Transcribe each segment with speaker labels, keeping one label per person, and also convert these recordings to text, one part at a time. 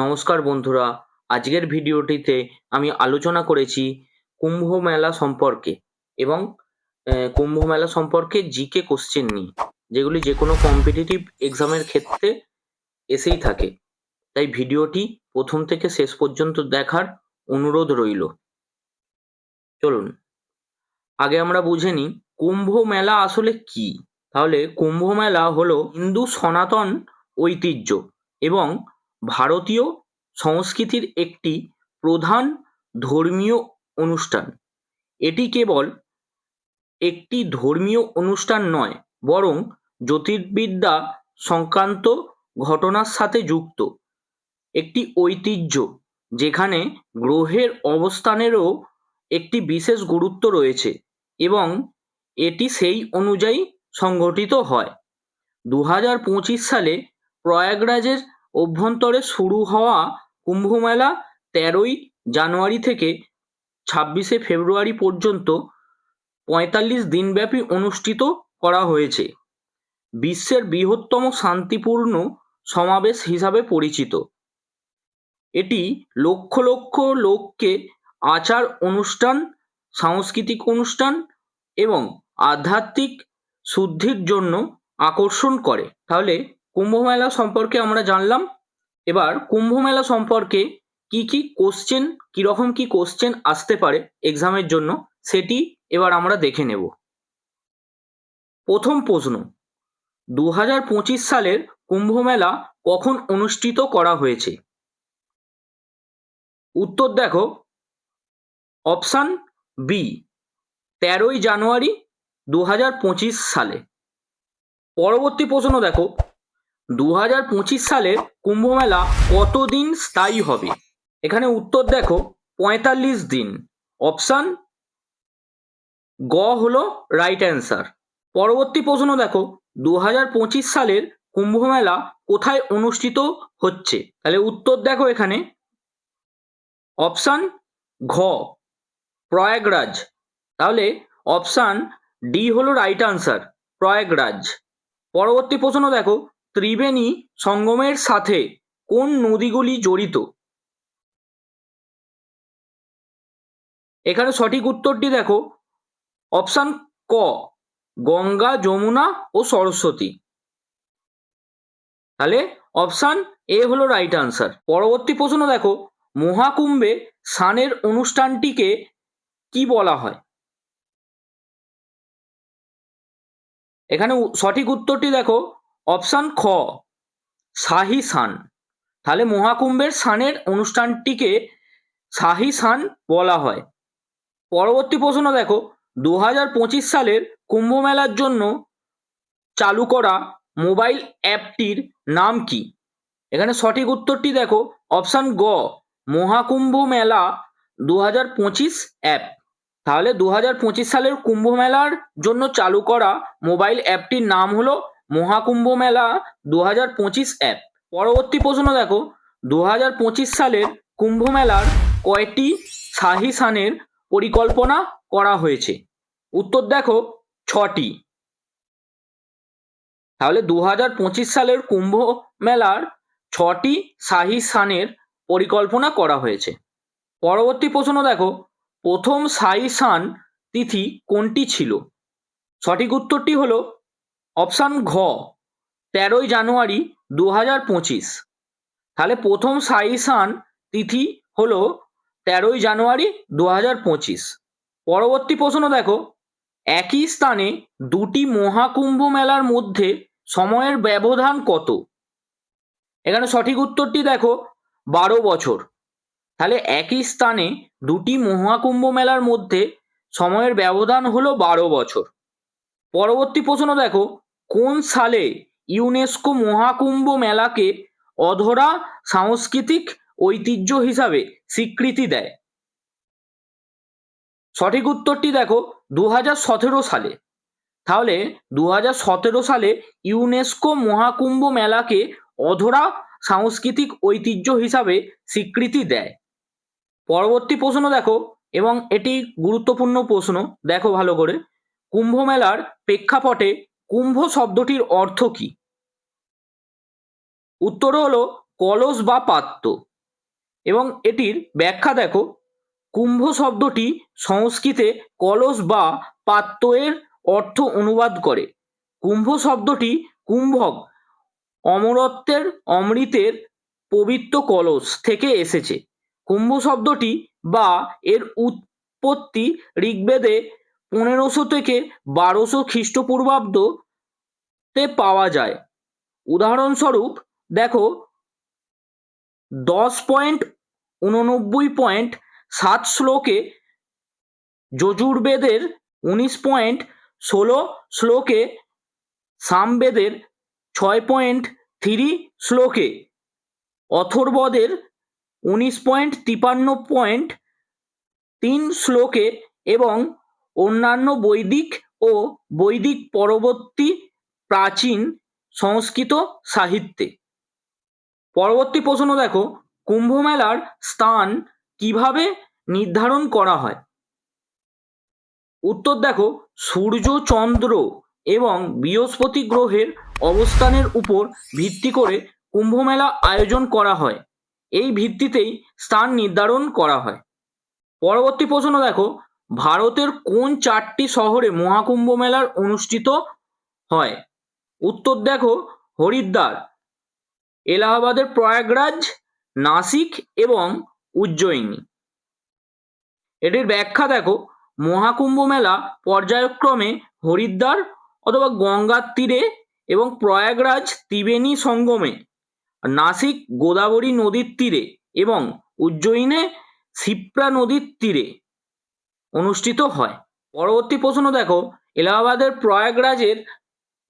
Speaker 1: নমস্কার বন্ধুরা, আজকের ভিডিওটিতে আমি আলোচনা করেছি কুম্ভ মেলা সম্পর্কে এবং কুম্ভ মেলা সম্পর্কে জিকে কোশ্চেন নিয়ে, যেগুলি যে কোনো কম্পিটিটিভ এক্সামের ক্ষেত্রে এসেই থাকে। তাই ভিডিওটি প্রথম থেকে শেষ পর্যন্ত দেখার অনুরোধ রইল। চলুন, আগে আমরা বুঝে নিই কুম্ভ মেলা আসলে কি। তাহলে কুম্ভ মেলা হলো হিন্দু সনাতন ঐতিহ্য এবং ভারতীয় সংস্কৃতির একটি প্রধান ধর্মীয় অনুষ্ঠান। এটি কেবল একটি ধর্মীয় অনুষ্ঠান নয়, বরং জ্যোতির্বিদ্যা সংক্রান্ত ঘটনার সাথে যুক্ত। একটি ঐতিহ্য, যেখানে গ্রহের অবস্থানেরও একটি বিশেষ গুরুত্ব রয়েছে, এবং এটি সেই অনুযায়ী সংগঠিত হয়। দু হাজার পঁচিশ সালে প্রয়াগরাজের অভ্যন্তরে শুরু হওয়া কুম্ভমেলা তেরোই জানুয়ারি থেকে ছাব্বিশে ফেব্রুয়ারি পর্যন্ত পঁয়তাল্লিশ দিনব্যাপী অনুষ্ঠিত করা হয়েছে। বিশ্বের বৃহত্তম শান্তিপূর্ণ সমাবেশ হিসাবে পরিচিত। এটি লক্ষ লক্ষ লোককে আচার অনুষ্ঠান, সাংস্কৃতিক অনুষ্ঠান এবং আধ্যাত্মিক শুদ্ধির জন্য আকর্ষণ করে। তাহলে কুম্ভ মেলা সম্পর্কে আমরা জানলাম। এবার কুম্ভ মেলা সম্পর্কে কি কি কোশ্চেন কীরকম কি কোশ্চেন আসতে পারে এক্সামের জন্য, সেটি এবার আমরা দেখে নেব। প্রথম প্রশ্ন দু হাজার পঁচিশ সালের কুম্ভ মেলা কখন অনুষ্ঠিত করা হয়েছে? উত্তর দেখো অপশান বি তেরোই জানুয়ারি দু হাজার পঁচিশ সালে। পরবর্তী প্রশ্ন দেখো দু হাজার পঁচিশ সালের কুম্ভমেলা কতদিন স্থায়ী হবে? এখানে উত্তর দেখো, পঁয়তাল্লিশ দিন। অপশান গ হলো রাইট অ্যান্সার পরবর্তী প্রশ্ন দেখো দু হাজার পঁচিশ সালের কুম্ভমেলা কোথায় অনুষ্ঠিত হচ্ছে? তাহলে উত্তর দেখো এখানে। অপশান ঘ, প্রয়াগরাজ। তাহলে অপশান ডি হলো রাইট আনসার প্রয়াগরাজ। পরবর্তী প্রশ্ন দেখো ত্রিবেণী সঙ্গমের সাথে কোন নদীগুলি জড়িত? এখানে সঠিক উত্তরটি দেখো। অপশান ক, গঙ্গা, যমুনা ও সরস্বতী। তাহলে অপশান এ হলো রাইট আনসার পরবর্তী প্রশ্ন দেখো, মহাকুম্ভে স্নানের অনুষ্ঠানটিকে কি বলা হয়? এখানে সঠিক উত্তরটি দেখো অপশান খ, শাহি স্নান তাহলে মহাকুম্ভের স্নানের অনুষ্ঠানটিকে শাহি স্নান বলা হয়। পরবর্তী প্রশ্ন দেখো দু হাজার পঁচিশ সালের কুম্ভ মেলার জন্য চালু করা মোবাইল অ্যাপটির নাম কি? এখানে সঠিক উত্তরটি দেখো, অপশান গ, মহাকুম্ভ মেলা দু হাজার পঁচিশ অ্যাপ। তাহলে দু হাজার পঁচিশ সালের কুম্ভ মেলার জন্য চালু করা মোবাইল অ্যাপটির নাম হলো মহাকুম্ভ মেলা দু হাজার পঁচিশ অ্যাপ পরবর্তী প্রশ্ন দেখো দু হাজার পঁচিশ সালের কুম্ভ মেলার কয়টি শাহি স্নানের পরিকল্পনা করা হয়েছে? উত্তর দেখো, ছটি। তাহলে দু হাজার পঁচিশ সালের কুম্ভ মেলার ছটি শাহী স্নানের পরিকল্পনা করা হয়েছে। পরবর্তী প্রশ্ন দেখো, প্রথম শাহী স্নান তিথি কোনটি ছিল? সঠিক উত্তরটি হলো অপশান ঘ, তেরোই জানুয়ারি দু হাজার পঁচিশ। তাহলে প্রথম সাইসান তিথি হলো তেরোই জানুয়ারি দু হাজার পঁচিশ। পরবর্তী প্রশ্ন দেখো, একই স্থানে দুটি মহাকুম্ভ মেলার মধ্যে সময়ের ব্যবধান কত? এখানে সঠিক উত্তরটি দেখো, বারো বছর। তাহলে একই স্থানে দুটি মহাকুম্ভ মেলার মধ্যে সময়ের ব্যবধান হলো বারো বছর। পরবর্তী প্রশ্ন দেখো কোন সালে ইউনেস্কো মহাকুম্ভ মেলাকে অধরা সাংস্কৃতিক ঐতিহ্য হিসাবে স্বীকৃতি দেয়? সঠিক উত্তরটি দেখো দু হাজার সতেরো সালে। তাহলে দু হাজার সতেরো সালে ইউনেস্কো মহাকুম্ভ মেলাকে অধরা সাংস্কৃতিক ঐতিহ্য হিসাবে স্বীকৃতি দেয়। পরবর্তী প্রশ্ন দেখো, এবং এটি গুরুত্বপূর্ণ প্রশ্ন, দেখো ভালো করে। কুম্ভ মেলার প্রেক্ষাপটে কুম্ভ শব্দটির অর্থ কি? উত্তর হলো কলস বা পাত্র। এবং এটির ব্যাখ্যা দেখো, কুম্ভ শব্দটি সংস্কৃতে কলস বা পাত্র এর অর্থ অনুবাদ করে। কুম্ভ শব্দটি কুম্ভক, অমরত্বের অমৃতের পবিত্র কলস থেকে এসেছে। কুম্ভ শব্দটি বা এর উৎপত্তি ঋগ্বেদে পনেরোশো থেকে বারোশো খ্রিস্টপূর্বাব্দ তে পাওয়া যায়। উদাহরণস্বরূপ, দেখো, দশ পয়েন্ট উননব্বই পয়েন্ট সাত শ্লোকে যজুর্বেদের উনিশ পয়েন্ট ষোলো শ্লোকে সামবেদের ছয় পয়েন্ট থ্রি শ্লোকে। অথর্বদের উনিশ পয়েন্ট তিপান্ন পয়েন্ট তিন শ্লোকে এবং অন্যান্য বৈদিক ও বৈদিক পরবর্তী প্রাচীন সংস্কৃত সাহিত্যে। পরবর্তী প্রশ্ন দেখো, কুম্ভ মেলার স্থান কীভাবে নির্ধারণ করা হয়? উত্তর দেখো, সূর্য, চন্দ্র এবং বৃহস্পতি গ্রহের অবস্থানের উপর ভিত্তি করে কুম্ভ মেলা আয়োজন করা হয়। এই ভিত্তিতেই স্থান নির্ধারণ করা হয়। পরবর্তী প্রশ্ন দেখো ভারতের কোন চারটি শহরে মহাকুম্ভ মেলার অনুষ্ঠিত হয়? উত্তর দেখো, হরিদ্বার, এলাহাবাদের প্রয়াগরাজ, নাসিক এবং উজ্জয়িনী। এটির ব্যাখ্যা দেখো, মহাকুম্ভ মেলা পর্যায়ক্রমে হরিদ্বার অথবা গঙ্গার তীরে এবং প্রয়াগরাজ ত্রিবেণী সঙ্গমে, নাসিক গোদাবরী নদীর তীরে এবং উজ্জয়িনে ক্ষিপ্রা নদীর তীরে। অনুষ্ঠিত হয়। পরবর্তী প্রশ্ন দেখো, এলাহাবাদের প্রয়াগরাজের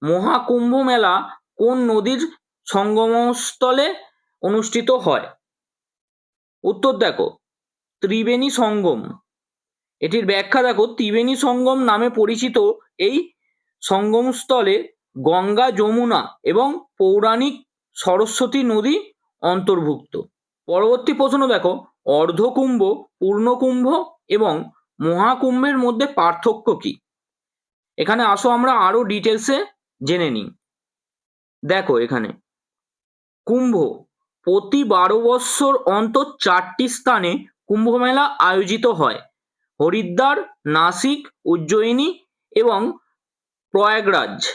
Speaker 1: মহাকুম্ভ মেলা কোন নদীর সঙ্গমস্থলে অনুষ্ঠিত হয়? উত্তর দেখো, ত্রিবেণী সঙ্গম। এটির ব্যাখ্যা দেখো, ত্রিবেণী সঙ্গম নামে পরিচিত এই সঙ্গমস্থলে গঙ্গা, যমুনা এবং পৌরাণিক সরস্বতী নদী অন্তর্ভুক্ত। পরবর্তী প্রশ্ন দেখো, অর্ধকুম্ভ, পূর্ণকুম্ভ এবং মহাকুম্ভের মধ্যে পার্থক্য কি? এখানে আসো আমরা আরও ডিটেলসে জেনে নিই। দেখো এখানে। কুম্ভ, প্রতি বারো বৎসর অন্তর চারটি স্থানে কুম্ভ মেলা আয়োজিত হয়। হরিদ্বার, নাসিক, উজ্জয়িনী এবং প্রয়াগরাজ।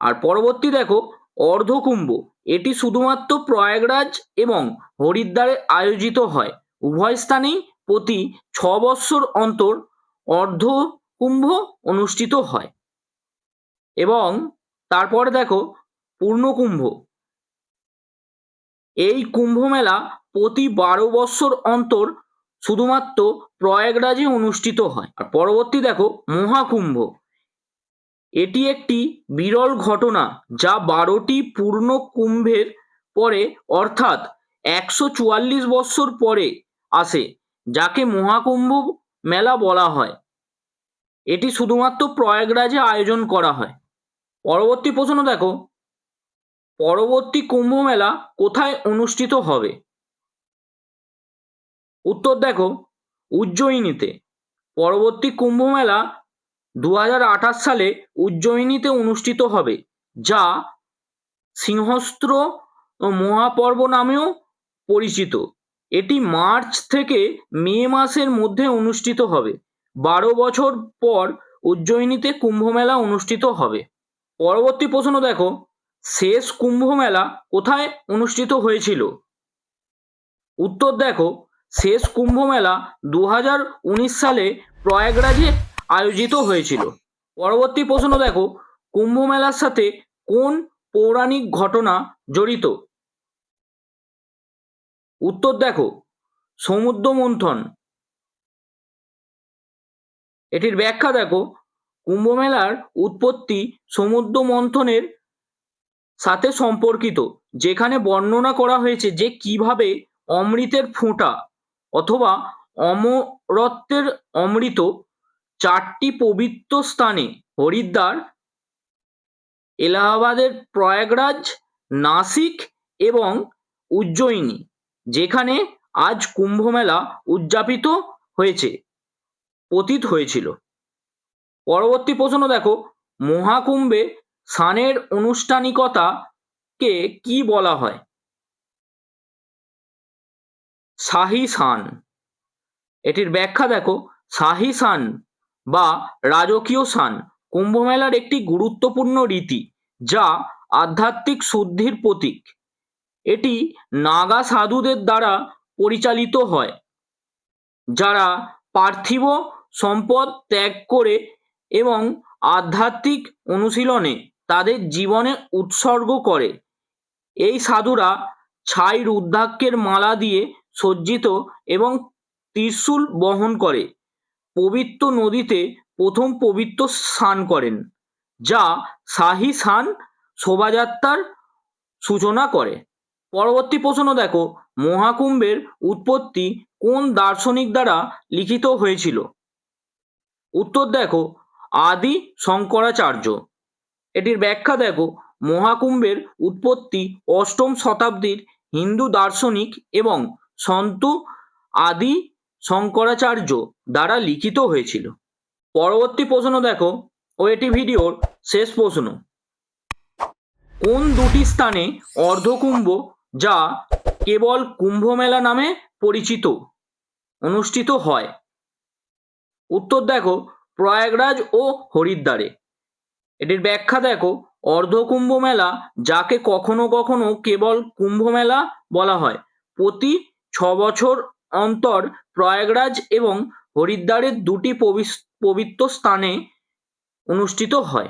Speaker 1: আর পরবর্তী দেখো, অর্ধকুম্ভ। এটি শুধুমাত্র প্রয়াগরাজ এবং হরিদ্বারে আয়োজিত হয়। উভয় স্থানেই প্রতি ছ বৎসর অন্তর অর্ধ কুম্ভ অনুষ্ঠিত হয়। এবং তারপরে দেখো পূর্ণকুম্ভ এই কুম্ভ মেলা প্রতি বারো বৎসর অন্তর শুধুমাত্র প্রয়াগরাজে অনুষ্ঠিত হয়। আর পরবর্তী দেখো, মহাকুম্ভ। এটি একটি বিরল ঘটনা যা বারোটি পূর্ণ কুম্ভের পরে অর্থাৎ একশো চুয়াল্লিশ বৎসর পরে আসে। যাকে মহাকুম্ভ মেলা বলা হয়। এটি শুধুমাত্র প্রয়াগরাজে আয়োজন করা হয়। পরবর্তী প্রশ্ন দেখো। পরবর্তী কুম্ভ মেলা কোথায় অনুষ্ঠিত হবে? উত্তর দেখো, উজ্জয়িনীতে। পরবর্তী কুম্ভ মেলা দু হাজার আঠাশ সালে উজ্জয়িনীতে অনুষ্ঠিত হবে, যা সিংহস্ত্র মহাপর্ব নামেও পরিচিত। এটি মার্চ থেকে মে মাসের মধ্যে অনুষ্ঠিত হবে। বারো বছর পর উজ্জয়িনীতে কুম্ভ মেলা অনুষ্ঠিত হবে। পরবর্তী প্রশ্ন দেখো, শেষ কুম্ভ মেলা কোথায় অনুষ্ঠিত হয়েছিল? উত্তর দেখো, শেষ কুম্ভ মেলা দু সালে প্রয়াগরাজে আয়োজিত হয়েছিল। পরবর্তী প্রশ্ন দেখো কুম্ভ মেলার সাথে কোন পৌরাণিক ঘটনা জড়িত? উত্তর দেখো সমুদ্র মন্থন এটির ব্যাখ্যা দেখো কুম্ভ মেলার উৎপত্তি সমুদ্র মন্থনের সাথে সম্পর্কিত, যেখানে বর্ণনা করা হয়েছে যে কীভাবে অমৃতের ফোঁটা অথবা অমরত্বের অমৃত চারটি পবিত্র স্থানে, হরিদ্বার, এলাহাবাদের প্রয়াগরাজ, নাসিক এবং উজ্জয়িনী। যেখানে আজ কুম্ভ মেলা উদযাপিত হয়েছে, পতিত হয়েছিল। পরবর্তী প্রশ্ন দেখো, মহাকুম্ভে স্নানের আনুষ্ঠানিকতা কে বলা হয়? শাহী স্নান। এটির ব্যাখ্যা দেখো, শাহী স্নান বা রাজকীয় স্নান কুম্ভমেলার একটি গুরুত্বপূর্ণ রীতি, যা আধ্যাত্মিক শুদ্ধির প্রতীক। এটি নাগা সাধুদের দ্বারা পরিচালিত হয়, যারা পার্থিব সম্পদ ত্যাগ করে এবং আধ্যাত্মিক অনুশীলনে তাদের জীবনে উৎসর্গ করে। এই সাধুরা ছাই রুদ্রাক্ষের মালা দিয়ে সজ্জিত এবং ত্রিশূল বহন করে, পবিত্র নদীতে প্রথম পবিত্র স্নান করেন, যা শাহী স্নান শোভাযাত্রার সূচনা করে। পরবর্তী প্রশ্ন দেখো, মহাকুম্ভের উৎপত্তি কোন দার্শনিক দ্বারা লিখিত হয়েছিল? উত্তর দেখো, আদি শঙ্করাচার্য। এটির ব্যাখ্যা দেখো, মহাকুম্ভের উৎপত্তি অষ্টম শতাব্দীর হিন্দু দার্শনিক এবং সন্ত আদি শঙ্করাচার্য দ্বারা লিখিত হয়েছিল। পরবর্তী প্রশ্ন দেখো, ও এটি ভিডিওর শেষ প্রশ্ন। কোন দুটি স্থানে অর্ধকুম্ভ যা কেবল কুম্ভ মেলা নামে পরিচিত, অনুষ্ঠিত হয়। উত্তর দেখো, প্রয়াগরাজ ও হরিদ্বারে। এটির ব্যাখ্যা দেখো অর্ধকুম্ভ মেলা যাকে কখনো কখনো কেবল কুম্ভ মেলা বলা হয়। প্রতি ছ বছর অন্তর প্রয়াগরাজ এবং হরিদ্বারের দুটি পবিত্র স্থানে অনুষ্ঠিত হয়।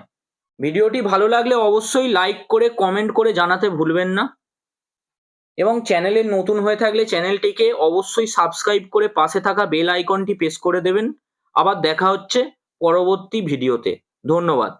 Speaker 1: ভিডিওটি ভালো লাগলে অবশ্যই লাইক করে, কমেন্ট করে জানাতে ভুলবেন না। এবং চ্যানেলে নতুন হয়ে থাকলে চ্যানেলটিকে অবশ্যই সাবস্ক্রাইব করে পাশে থাকা বেল আইকনটি প্রেস করে দেবেন। আবার দেখা হচ্ছে পরবর্তী ভিডিওতে। ধন্যবাদ।